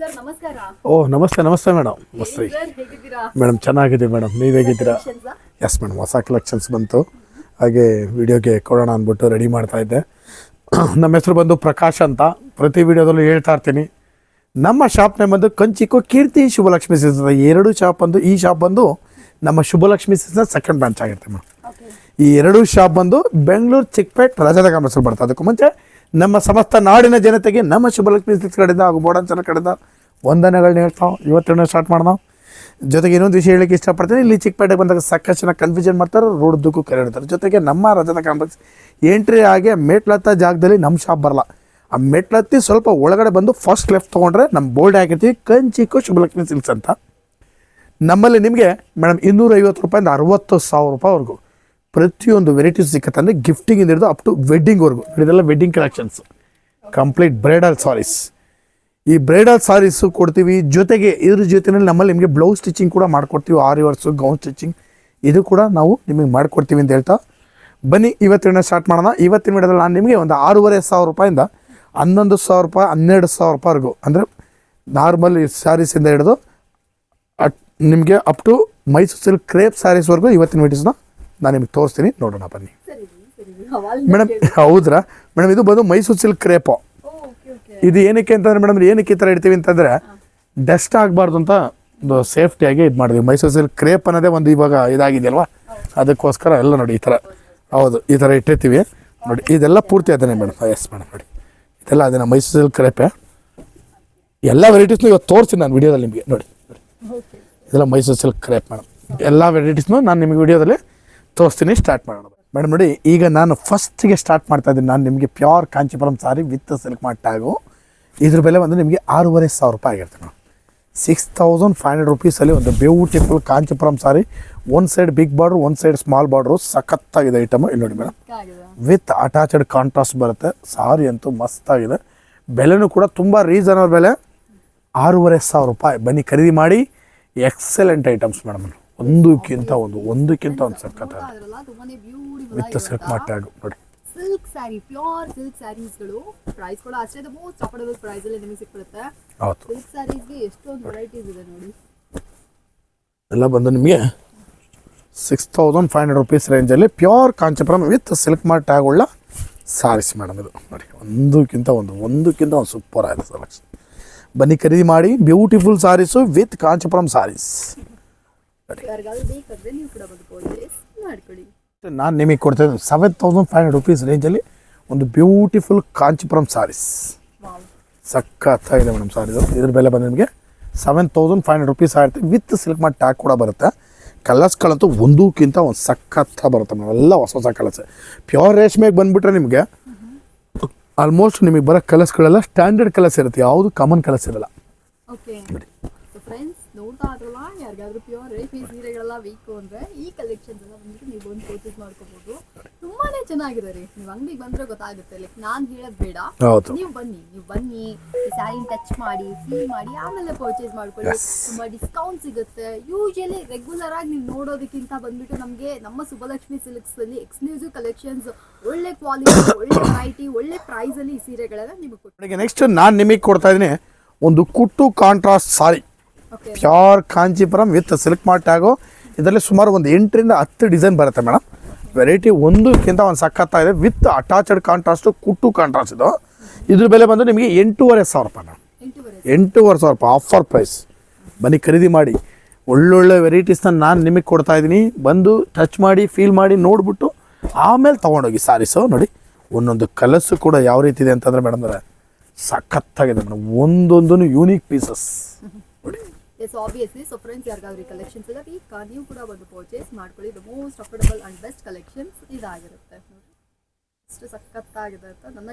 Sir ನಮಸ್ಕಾರ. ಓ ನಮಸ್ತೆ ನಮಸ್ತೆ ಮೇಡಮ್. ಮಸ್ತಿ ಮೇಡಮ್ ಚೆನ್ನಾಗಿದೆ ಮೇಡಮ್. ನೀವು ಹೇಗಿದ್ದೀರಾ? Yes madam. ಹೊಸ ಕಲೆಕ್ಷನ್ಸ್ ಬಂತು. ಹಾಗೆ ವಿಡಿಯೋಗೆ ಕೊಡೋಣ ಅಂದ್ಬಿಟ್ಟು ರೆಡಿ ಮಾಡ್ತಾ ಇದ್ದೆ. ನಮ್ಮ ಹೆಸರು ಬಂದು ಪ್ರಕಾಶ್ ಅಂತ. ಪ್ರತಿ ವಿಡಿಯೋದಲ್ಲೂ ಹೇಳ್ತಾ ಇರ್ತೀನಿ. ನಮ್ಮ ಶಾಪ್ ನೇಮ್ ಬಂದು ಕಂಚಿಕೋ ಕೀರ್ತಿ ಶುಭಲಕ್ಷ್ಮಿ ಸಿಲ್ಸ್ ಅಂತ. ಎರಡು ಶಾಪ್ ಬಂದು ಈ ಶಾಪ್ ಬಂದು ನಮ್ಮ ಶುಭಲಕ್ಷ್ಮಿ ಸಿಲ್ಸ್ನ ಸೆಕೆಂಡ್ ಬ್ರಾಂಚ್ ಆಗಿರುತ್ತೆ ಮೇಡಮ್. ಈ ಎರಡು ಶಾಪ್ ಬಂದು ಬೆಂಗಳೂರು, ಚಿಕ್ಕಪೇಟ್ ರಜದ ಕಾಮರ್ಸಲ್ಲಿ ಬರ್ತದೆ ಅದಕ್ಕೂ ಮುಂಚೆ ನಮ್ಮ ಸಮಸ್ತ ನಾಡಿನ ಜನತೆಗೆ ನಮ್ಮ ಶುಭಲಕ್ಷ್ಮಿ ಸಿಲ್ಕ್ಸ್ ಕಡೆಯಿಂದ ಹಾಗೂ ಬೋಡನ್ ಚೆನ್ನಾಗಿ ಕಡೆಯಿಂದ ವಂದನೆಗಳನ್ನ ಹೇಳ್ತಾವೆ ಇವತ್ತಿನ ಸ್ಟಾರ್ಟ್ ಮಾಡೋಣ. ಜೊತೆಗೆ ಇನ್ನೊಂದು ವಿಷಯ ಹೇಳಕ್ಕೆ ಇಷ್ಟಪಡ್ತೀನಿ, ಇಲ್ಲಿ ಚಿಕ್ಕಪೇಟೆಗೆ ಬಂದಾಗ ಸಾಕಷ್ಟು ಜನ ಕನ್ಫ್ಯೂಷನ್ ಮಾಡ್ತಾರೆ, ರೋಡ್ ದುಕ್ಕು ಕರೆ ಇಡ್ತಾರೆ. ಜೊತೆಗೆ ನಮ್ಮ ರಜದ ಕಾಂಪ್ಲೆಕ್ಸ್ ಎಂಟ್ರಿ ಆಗಿ ಮೆಟ್ಲತ್ತ ಜಾಗದಲ್ಲಿ ನಮ್ಮ ಶಾಪ್ ಬರಲ್ಲ. ಆ ಮೆಟ್ಲತ್ತಿ ಸ್ವಲ್ಪ ಒಳಗಡೆ ಬಂದು ಫಸ್ಟ್ ಲೆಫ್ಟ್ ತೊಗೊಂಡ್ರೆ ನಮ್ಮ ಬೋರ್ಡ್ ಹಾಕಿರ್ತೀವಿ ಕಂಚಿಕ್ಕೂ ಶುಭಲಕ್ಷ್ಮಿ ಸಿಲ್ಸ್ ಅಂತ ನಮ್ಮಲ್ಲಿ ನಿಮಗೆ ಮೇಡಮ್ ಇನ್ನೂರೈವತ್ತು ರೂಪಾಯಿಂದ ಅರವತ್ತು ಸಾವಿರ ರೂಪಾಯಿವರೆಗೂ ಪ್ರತಿಯೊಂದು ವೆರೈಟೀಸ್ ಸಿಕ್ಕತ್ತೆ ಅಂದರೆ ಗಿಫ್ಟಿಂಗಿಂದ ಹಿಡಿದು ಅಪ್ ಟು ವೆಡ್ಡಿಂಗ್ವರೆಗೂ ಇದೆಲ್ಲ wedding collections complete bridal sarees ಈ ಬ್ರೈಡಲ್ ಸಾರೀಸು ಕೊಡ್ತೀವಿ. ಜೊತೆಗೆ ಇದ್ರ ಜೊತೆಯಲ್ಲಿ ನಮ್ಮಲ್ಲಿ ನಿಮಗೆ ಬ್ಲೌಸ್ ಸ್ಟಿಚಿಂಗ್ ಕೂಡ ಮಾಡ್ಕೊಡ್ತೀವಿ. ಆರಿ ವರ್ಸು ಗೌನ್ ಸ್ಟಿಚಿಂಗ್ ಇದು ಕೂಡ ನಾವು ನಿಮಗೆ ಮಾಡ್ಕೊಡ್ತೀವಿ ಅಂತ ಹೇಳ್ತಾ. ಬನ್ನಿ, ಇವತ್ತಿನ ಸ್ಟಾರ್ಟ್ ಮಾಡೋಣ. ಇವತ್ತಿನ ವಿಡಿಯೋದಲ್ಲಿ ನಾನು ನಿಮಗೆ ಒಂದು ಆರೂವರೆ ಸಾವಿರ ರೂಪಾಯಿಂದ ಹನ್ನೊಂದು ಸಾವಿರ ರೂಪಾಯಿ, ಹನ್ನೆರಡು ಸಾವಿರ ರೂಪಾಯಿವರೆಗೂ ಅಂದರೆ ನಾರ್ಮಲ್ ಸ್ಯಾರೀಸಿಂದ ಹಿಡಿದು, ಅಟ್ ನಿಮಗೆ up to Mysore silk crepe ಸ್ಯಾರೀಸ್ವರೆಗೂ ಇವತ್ತಿನ ವಿಡಿಯೋಸ್ನ ನಾನು ನಿಮಗೆ ತೋರಿಸ್ತೀನಿ ನೋಡೋಣ ಬನ್ನಿ. ಮೇಡಮ್ ಹೌದ್ರಾ? ಮೇಡಮ್ ಇದು ಬಂದು ಮೈಸೂರು ಸಿಲ್ಕ್ ಕ್ರೇಪೋ. ಇದು ಏನಕ್ಕೆ ಅಂತಂದ್ರೆ ಮೇಡಮ್ ಏನಕ್ಕೆ ಈ ಥರ ಇಡ್ತೀವಿ ಅಂತಂದರೆ ಡಸ್ಟ್ ಆಗಬಾರ್ದು ಅಂತ ಒಂದು ಸೇಫ್ಟಿಯಾಗಿ ಇದು ಮಾಡಿದ್ವಿ. ಮೈಸೂರು ಸಿಲ್ಕ್ ಕ್ರೇಪ್ ಅನ್ನೋದೇ ಒಂದು ಇವಾಗ ಇದಾಗಿದೆಯಲ್ವಾ? ಅದಕ್ಕೋಸ್ಕರ ಎಲ್ಲ ನೋಡಿ ಈ ಥರ. ಹೌದು ಈ ಥರ ಇಟ್ಟಿರ್ತೀವಿ. ನೋಡಿ ಇದೆಲ್ಲ ಪೂರ್ತಿ ಅದನ್ನೇ ಮೇಡಮ್. ಎಸ್ ಮೇಡಮ್ ನೋಡಿ. ಇದೆಲ್ಲ ಅದನ್ನ ಮೈಸೂರು ಸಿಲ್ಕ್ ಕ್ರೇಪೆ. ಎಲ್ಲ ವೆರೈಟೀಸ್ನು ಇವತ್ತು ತೋರಿಸ್ತೀನಿ ನಾನು ವಿಡಿಯೋದಲ್ಲಿ ನಿಮಗೆ. ನೋಡಿ. ಇದೆಲ್ಲ ಮೈಸೂರು ಸಿಲ್ಕ್ ಕ್ರೇಪ್ ಮೇಡಮ್. ಎಲ್ಲ ವೆರೈಟೀಸ್ನು ನಾನು ನಿಮಗೆ ವಿಡಿಯೋದಲ್ಲಿ ತೋರಿಸ್ತೀನಿ ಸ್ಟಾರ್ಟ್ ಮಾಡೋಣ. ಮೇಡಮ್ ನೋಡಿ ಈಗ ನಾನು ಫಸ್ಟಿಗೆ ಸ್ಟಾರ್ಟ್ ಮಾಡ್ತಾ ಇದ್ದೀನಿ. ನಾನು ನಿಮಗೆ pure Kanchipuram saree with silk mark tag ಇದ್ರ ಬೆಲೆ ಬಂದು ನಿಮಗೆ ಆರೂವರೆ ಸಾವಿರ ರೂಪಾಯಿ ಆಗಿರುತ್ತೆ madam. Six thousand five hundred ರುಪೀಸಲ್ಲಿ ಒಂದು ಬ್ಯೂಟಿಫುಲ್ ಕಾಂಚಿಪುರಂ ಸಾರಿ ಒಂದು ಸೈಡ್ ಬಿಗ್ ಬಾರ್ಡ್ರು ಒಂದು ಸೈಡ್ ಸ್ಮಾಲ್ ಬಾರ್ಡ್ರು ಸಖತ್ತಾಗಿದೆ ಐಟಮ್ ಇಲ್ಲಿ ನೋಡಿ ಮೇಡಮ್. ವಿತ್ ಅಟ್ಯಾಚಡ್ ಕಾಂಟ್ರಾಸ್ಟ್ ಬರುತ್ತೆ. ಸಾರಿ ಅಂತೂ ಮಸ್ತಾಗಿದೆ ಬೆಲೆನೂ ಕೂಡ ತುಂಬ ರೀಸನಬಲ್ ಬೆಲೆ. ಆರೂವರೆ ಸಾವಿರ ರೂಪಾಯಿ. ಬನ್ನಿ ಖರೀದಿ ಮಾಡಿ. Excellent items madam. ಒಂದಕ್ಕಿಂತ ಒಂದು ಒಂದಕ್ಕಿಂತ ಒಂದು ಸಖತ್ ನೋಡ್ತಾ ತುಂಬಾನೇ ಬ್ಯೂಟಿಫುಲ್ ವಿತ್ ಸಿಲ್ಕ್ ಟ್ಯಾಗ್ ನೋಡಿ ಸಿಲ್ಕ್ ಸ್ಯಾರಿ ಪ್ಯೂರ್ ಸಿಲ್ಕ್ ಸ್ಯಾರೀಸ್ಗಳು ಪ್ರೈಸ್ ಕೂಡ ಅಷ್ಟೇ ಮೋಸ್ಟ್ ಅಫೋರ್ಡಬಲ್ ಪ್ರೈಸ್ ಅಲ್ಲಿ ನಿಮಗೆ ಸಿಕ್ಬಿಡುತ್ತೆ. ಹೌದು. ಸಿಲ್ಕ್ ಸ್ಯಾರೀಸ್ಗೆ ಎಷ್ಟೊಂದು ವೆರೈಟೀಸ್ ಇದೆ ನೋಡಿ. ಎಲ್ಲ ಬಂದು ನಿಮಗೆ six thousand five hundred rupees ರೇಂಜಲ್ಲಿ pure Kanchipuram with silk mark tag ಉಳ್ಳ ಸಾರೀಸ್ ಮೇಡಮ್ ಇದು. ನೋಡಿ ಒಂದಕ್ಕಿಂತ ಒಂದು ಒಂದಕ್ಕಿಂತ ಒಂದು ಸೂಪರ್ ಆಗಿದೆ ಸೆಲೆಕ್ಷನ್ ಬನ್ನಿ ಖರೀದಿ ಮಾಡಿ beautiful sarees with Kanchipuram sarees ಯಾರಿಗಾದ್ರೂ ಬೇಕಾದ್ರೆ ನೀವು ಕೂಡ ಬಂದು ಪರ್ಚೇಸ್ ಮಾಡ್ಕೊಳ್ಳಿ. ನಾನು ನಿಮಗೆ ಕೊಡ್ತೇನೆ seven thousand five hundred rupees ರೇಂಜಲ್ಲಿ ಒಂದು ಬ್ಯೂಟಿಫುಲ್ ಕಾಂಚಿಪುರಂ ಸಾರೀಸ್ ಸಖತ್ತಾಗಿದೆ ಮೇಡಮ್ ಸಾರೀಸು ಇದ್ರ ಬೆಲೆ ಬಂದು ನಿಮಗೆ seven thousand five hundred rupees ಆಗಿರುತ್ತೆ ವಿತ್ ಸಿಲ್ಕ್ ಮಾಡಿ ಟ್ಯಾಗ್ ಕೂಡ ಬರುತ್ತೆ. ಕಲರ್ಸ್ಗಳಂತೂ ಒಂದಕ್ಕಿಂತ ಒಂದು ಸಖತ್ತ ಬರುತ್ತೆ ಮೇಡಮ್ ಎಲ್ಲ ಹೊಸ ಹೊಸ ಕಲರ್ಸ್ ಪ್ಯೂರ್ ರೇಷ್ಮೆಗೆ ಬಂದುಬಿಟ್ರೆ ನಿಮಗೆ ಆಲ್ಮೋಸ್ಟ್ ನಿಮಗೆ ಬರೋ ಕಲರ್ಸ್ಗಳೆಲ್ಲ ಸ್ಟ್ಯಾಂಡರ್ಡ್ ಕಲರ್ಸ್ ಇರುತ್ತೆ. ಯಾವುದು ಕಾಮನ್ ಕಲರ್ಸ್ ಇರಲ್ಲ. ಫ್ರೆಂಡ್ಸ್ ನೋಡ್ತಾ ಇದ್ರಲ್ಲ ಯಾರಿಗಾದ್ರೂ ಪ್ಯೂರ್ ರೇಷ್ಮೆ ಸೀರೆಗಳೆಲ್ಲ ಬೇಕು ಅಂದ್ರೆ ಈ ಕಲೆಕ್ಷನ್ಸ್ ಎಲ್ಲ ಬಂದ್ಬಿಟ್ಟು ನೀವು ಬಂದು ಪರ್ಚೇಸ್ ಮಾಡ್ಕೋಬಹುದು ತುಂಬಾನೇ ಚೆನ್ನಾಗಿದೆ ರೀ. ನೀವು ಅಂಗಡಿಗೆ ಬಂದ್ರೆ ಗೊತ್ತಾಗುತ್ತೆ. ಲೈಕ್ ನಾನ್ ಹೇಳೋದ್ ಬೇಡ. ನೀವು ಬನ್ನಿ ನೀವು ಬನ್ನಿ ಸ್ಯಾರಿನ ಟಚ್ ಮಾಡಿ ಫೀಲ್ ಮಾಡಿ ಆಮೇಲೆ ಪರ್ಚೇಸ್ ಮಾಡ್ಕೊಳ್ಳಿ. ತುಂಬಾ ಡಿಸ್ಕೌಂಟ್ ಸಿಗುತ್ತೆ. ಯೂಶಲಿ ರೆಗ್ಯುಲರ್ ಆಗಿ ನೀವು ನೋಡೋದಕ್ಕಿಂತ ಬಂದ್ಬಿಟ್ಟು ನಮಗೆ ನಮ್ಮ ಸುಬ್ಬಲಕ್ಷ್ಮಿ ಸಿಲ್ಕ್ಸ್ ಅಲ್ಲಿ ಎಕ್ಸ್ಕ್ಲೂಸಿವ್ ಕಲೆಕ್ಷನ್ಸ್ ಒಳ್ಳೆ ಕ್ವಾಲಿಟಿ ಒಳ್ಳೆ ವೆರೈಟಿ ಒಳ್ಳೆ ಪ್ರೈಸ್ ಅಲ್ಲಿ ಈ ಸೀರೆಗಳೆಲ್ಲ ನಿಮಗೆ ನೆಕ್ಸ್ಟ್ ನಾನು ನಿಮಗೆ ಕೊಡ್ತಾ ಇದ್ದೀನಿ ಒಂದು ಕುಟ್ಟು contrast saree pure Kanchipuram with silk mark tag ಇದರಲ್ಲಿ ಸುಮಾರು ಒಂದು ಎಂಟರಿಂದ ಹತ್ತು ಡಿಸೈನ್ ಬರುತ್ತೆ ಮೇಡಮ್. ವೆರೈಟಿ ಒಂದಕ್ಕಿಂತ ಒಂದು ಸಖತ್ತಾಗಿದೆ. With attached contrast kuttu contrast ಇದು. ಇದ್ರ ಬೆಲೆ ಬಂದು ನಿಮಗೆ ಎಂಟೂವರೆ ಸಾವಿರ ರೂಪಾಯಿ ಮೇಡಮ್. ಎಂಟೂವರೆ ಸಾವಿರ. ರೂಪಾಯಿ ಆಫರ್ ಪ್ರೈಸ್ ಬನ್ನಿ ಖರೀದಿ ಮಾಡಿ. ಒಳ್ಳೊಳ್ಳೆ ವೆರೈಟೀಸ್ನ ನಾನು ನಿಮಗೆ ಕೊಡ್ತಾ ಇದ್ದೀನಿ. ಬಂದು ಟಚ್ ಮಾಡಿ ಫೀಲ್ ಮಾಡಿ ನೋಡಿಬಿಟ್ಟು ಆಮೇಲೆ ತೊಗೊಂಡೋಗಿ ಸಾರೀಸು ನೋಡಿ. ಒಂದೊಂದು ಕಲರ್ಸು ಕೂಡ ಯಾವ ರೀತಿ ಇದೆ ಅಂತಂದರೆ ಮೇಡಮ್ ಅಂದರೆ ಸಖತ್ತಾಗಿದೆ ಮೇಡಮ್. ಒಂದೊಂದು ಯೂನಿಕ್ ಪೀಸಸ್ ನೋಡಿ. ಎಸ್ ಆಬ್ವಿಯಸ್ಲಿ ಸೊ ಫ್ರೆಂಡ್ಸ್ ಯಾರಿಗಾದ್ರೂ ಕಲೆಕ್ಷನ್ಸ್ ಎಲ್ಲ ಬೇಕಾ ನೀವು ಕೂಡ ಬಂದು ಪರ್ಚೇಸ್ ಮಾಡ್ಕೊಳ್ಳಿ the most affordable and best collections ಇದಾಗಿರುತ್ತೆ ಸಖತ್ತಾಗಿದೆ ಅಂತ ನನ್ನ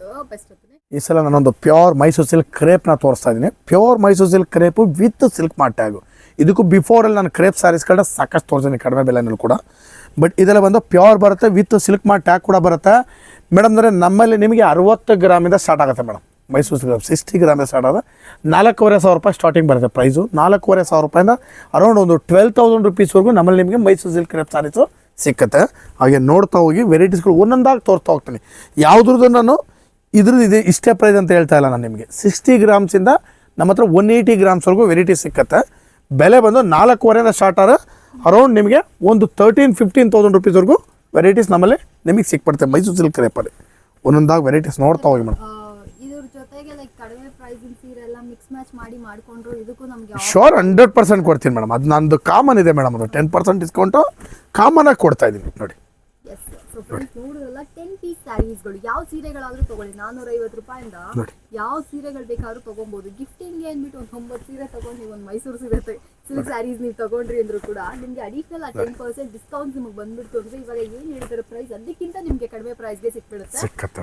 ದ ಬೆಸ್ಟ್ ಈ ಸಲ ನಾನೊಂದು ಪ್ಯೂರ್ ಮೈಸೂರು ಸಿಲ್ಕ್ ಕ್ರೇಪ್ನ ತೋರಿಸ್ತಾ ಇದ್ದೀನಿ. Pure Mysore silk crepe with silk mark tag ಇದಕ್ಕೂ ಬಿಫೋರಲ್ಲಿ ನಾನು ಕ್ರೇಪ್ ಸ್ಯಾರೀಸ್ಗಳನ್ನ ಸಾಕಷ್ಟು ತೋರಿಸಿದ್ದೀನಿ, ಕಡಿಮೆ ಬೆಲೆನಲ್ಲಿ ಕೂಡ. ಬಟ್ ಇದೆಲ್ಲ ಬಂದು ಪ್ಯೂರ್ ಬರುತ್ತೆ ವಿತ್ ಸಿಲ್ಕ್ ಮಾರ್ಟ್ ಟ್ಯಾಗ್ ಕೂಡ ಬರುತ್ತೆ. ಮೇಡಮ್ ಅಂದರೆ ನಮ್ಮಲ್ಲಿ ನಿಮಗೆ ಅರವತ್ತು ಗ್ರಾಮಿಂದ ಸ್ಟಾರ್ಟ್ ಆಗುತ್ತೆ madam Mysore silk sixty gram start ಆದ ನಾಲ್ಕೂವರೆ ಸಾವಿರ ರೂಪಾಯಿ ಸ್ಟಾರ್ಟಿಂಗ್ ಬರುತ್ತೆ ಪ್ರೈಸು ನಾಲ್ಕೂವರೆ ಸಾವಿರ ರೂಪಾಯಿಂದ ಅರೌಂಡ್ ಒಂದು ಟ್ವೆಲ್ ತೌಸಂಡ್ ರುಪೀಸ್ವರೆಗೂ ನಮ್ಮಲ್ಲಿ ನಿಮಗೆ ಮೈಸೂರು ಸಿಲ್ಕ್ ಕ್ರೆಪ್ ಸ್ಯಾರೀಸು ಸಿಕ್ಕತ್ತೆ. ಹಾಗೆ ನೋಡ್ತಾ ಹೋಗಿ ವೆರೈಟೀಸ್ಗಳು ಒಂದೊಂದಾಗಿ ತೋರ್ತಾ ಹೋಗ್ತೀನಿ. ಯಾವುದ್ರದ್ದು ನಾನು? ಇದ್ರದ್ದು ಇದೆ ಇಷ್ಟೇ ಪ್ರೈಸ್ ಅಂತ ಹೇಳ್ತಾ ಇಲ್ಲ ನಾನು ನಿಮಗೆ. ಸಿಕ್ಸ್ಟಿ ಗ್ರಾಮ್ಸಿಂದ ನಮ್ಮ ಹತ್ರ ಒನ್ ಏಯ್ಟಿ ಗ್ರಾಮ್ಸ್ವರೆಗೂ ವೆರೈಟಿ ಸಿಕ್ಕತ್ತೆ. ಬೆಲೆ ಬಂದು ನಾಲ್ಕೂವರೆಯಿಂದ ಸ್ಟಾರ್ಟ್ ಆದ್ರೆ ಅರೌಂಡ್ ನಿಮಗೆ ಒಂದು ತರ್ಟೀನ್ ಫಿಫ್ಟೀನ್ ತೌಸಂಡ್ ರುಪೀಸ್ವರೆಗೂ ವೆರೈಟೀಸ್ ನಮ್ಮಲ್ಲಿ ನಿಮಗೆ ಸಿಕ್ಬಿಡುತ್ತೆ ಮೈಸೂರು ಸಿಲ್ಕ್ ರೇಪಲ್ಲಿ ಒಂದೊಂದಾಗಿ ವೆರೈಟೀಸ್ ನೋಡ್ತಾ ಹೋಗಿ ಮೇಡಮ್. ಜೊತೆಗೆ ಲೈಕ್ ಕಡಿಮೆ ಪ್ರೈಸಿನ ಸೀರೆ ಮಿಕ್ಸ್ ಮ್ಯಾಚ್ ಮಾಡಿ ಮಾಡ್ಕೊಂಡ್ರು, ಇದಕ್ಕೂ ನಮಗೆ ಶೋರ್ ಹಂಡ್ರೆಡ್ ಪರ್ಸೆಂಟ್ ಕೊಡ್ತೀನಿ ಮೇಡಮ್ ಅದು ನಂದು ಕಾಮನ್ ಇದೆ ಮೇಡಮ್ ಅದು. ಟೆನ್ ಪರ್ಸೆಂಟ್ ಡಿಸ್ಕೌಂಟು ಆಗಿ ಕೊಡ್ತಾ ಇದ್ದೀನಿ ನೋಡಿ. ಸೊ ಫ್ರೆಂಡ್ಸ್ ನೋಡಿದ್ರಲ್ಲ ಟೆನ್ ಪೀಸ್ ಸ್ಯಾರೀಸ್ಗಳು ಯಾವ ಸೀರೆಗಳಾದ್ರೂ ತೊಗೊಳ್ಳಿ. ನಾನೂರ ಐವತ್ತು ರೂಪಾಯಿಂದ. ಯಾವ ಸೀರೆಗಳು ಬೇಕಾದ್ರೂ ತೊಗೊಬೋದು ಗಿಫ್ಟಿಂಗ್ಗೆ ಅಂದ್ಬಿಟ್ಟು ಒಂದು ಒಂಬತ್ತು ಸೀರೆ ತಗೊಂಡು ನೀವು ಒಂದು ಮೈಸೂರು ಸೀರೆ ಸಿಲ್ಕ್ ಸ್ಯಾರೀಸ್ ನೀವು ತಗೊಂಡ್ರಿ ಅಂದ್ರೂ ಕೂಡ ನಿಮ್ಗೆ ಅಡಿಷನಲ್ ಟೆನ್ ಪರ್ಸೆಂಟ್ ಡಿಸ್ಕೌಂಟ್ ನಿಮಗೆ ಬಂದ್ಬಿಟ್ಟು ಅಂದ್ರೆ ಇವಾಗ ಏನು ಹೇಳ್ತಾರೆ ಪ್ರೈಸ್ ಅದಕ್ಕಿಂತ ನಿಮಗೆ ಕಡಿಮೆ ಪ್ರೈಸ್ಗೆ ಸಿಕ್ಬಿಡುತ್ತೆ.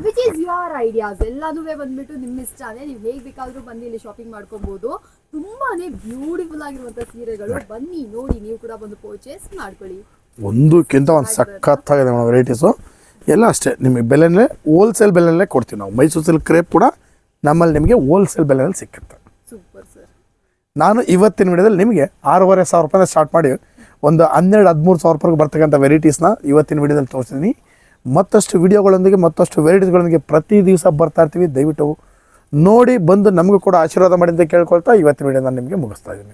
ವಿಚ್ ಈಸ್ ಯುವರ್ ಐಡಿಯಾಸ್ ಎಲ್ಲಾನು ಬಂದ್ಬಿಟ್ಟು ನಿಮ್ಮ ಇಷ್ಟನೇ. ನೀವು ಹೇಗ್ ಬೇಕಾದರೂ ಬಂದು ಇಲ್ಲಿ ಶಾಪಿಂಗ್ ಮಾಡ್ಕೊಬೋದು. ತುಂಬಾನೇ ಬ್ಯೂಟಿಫುಲ್ ಆಗಿರುವಂಥ ಸೀರೆಗಳು. ಬನ್ನಿ ನೋಡಿ. ನೀವು ಕೂಡ ಬಂದು ಪರ್ಚೇಸ್ ಮಾಡ್ಕೊಳ್ಳಿ. ಒಂದಕ್ಕಿಂತ ಒಂದು ಸಖತ್ತಾಗಿದೆ ಮೇಡಮ್ ವೆರೈಟೀಸು ಎಲ್ಲ ಅಷ್ಟೇ ನಿಮಗೆ ಬೆಲೆನೇ ಹೋಲ್ಸೇಲ್ ಬೆಲೆಯಲ್ಲೇ ಕೊಡ್ತೀವಿ ನಾವು. ಮೈಸೂರು ಸಿಲ್ಕ್ ಕ್ರೇಪ್ ಕೂಡ ನಮ್ಮಲ್ಲಿ ನಿಮಗೆ ಹೋಲ್ಸೇಲ್ ಬೆಲೆಯಲ್ಲಿ ಸಿಕ್ಕುತ್ತೆ ಸೂಪರ್ ಸರ್ ನಾನು ಇವತ್ತಿನ ವಿಡಿಯೋದಲ್ಲಿ ನಿಮಗೆ ಆರೂವರೆ ಸಾವಿರ ರೂಪಾಯಿಂದ ಸ್ಟಾರ್ಟ್ ಮಾಡಿ ಒಂದು ಹನ್ನೆರಡು ಹದಿಮೂರು ಸಾವಿರ ರೂಪಾಯಿಗೆ ಬರ್ತಕ್ಕಂಥ ವೆರೈಟೀಸ್ನ ಇವತ್ತಿನ ವಿಡಿಯೋದಲ್ಲಿ ತೋರಿಸ್ತೀನಿ. ಮತ್ತಷ್ಟು ವಿಡಿಯೋಗಳೊಂದಿಗೆ ಮತ್ತಷ್ಟು ವೆರೈಟೀಸ್ಗಳೊಂದಿಗೆ ಪ್ರತಿ ದಿವಸ ಬರ್ತಾ ಇರ್ತೀವಿ. ದಯವಿಟ್ಟು ನೋಡಿ ಬಂದು ನಮಗೂ ಕೂಡ ಆಶೀರ್ವಾದ ಮಾಡಿ ಅಂತ ಕೇಳ್ಕೊಳ್ತಾ ಇವತ್ತಿನ ವಿಡಿಯೋ ನಾನು ನಿಮಗೆ ಮುಗಿಸ್ತಾ ಇದ್ದೀನಿ.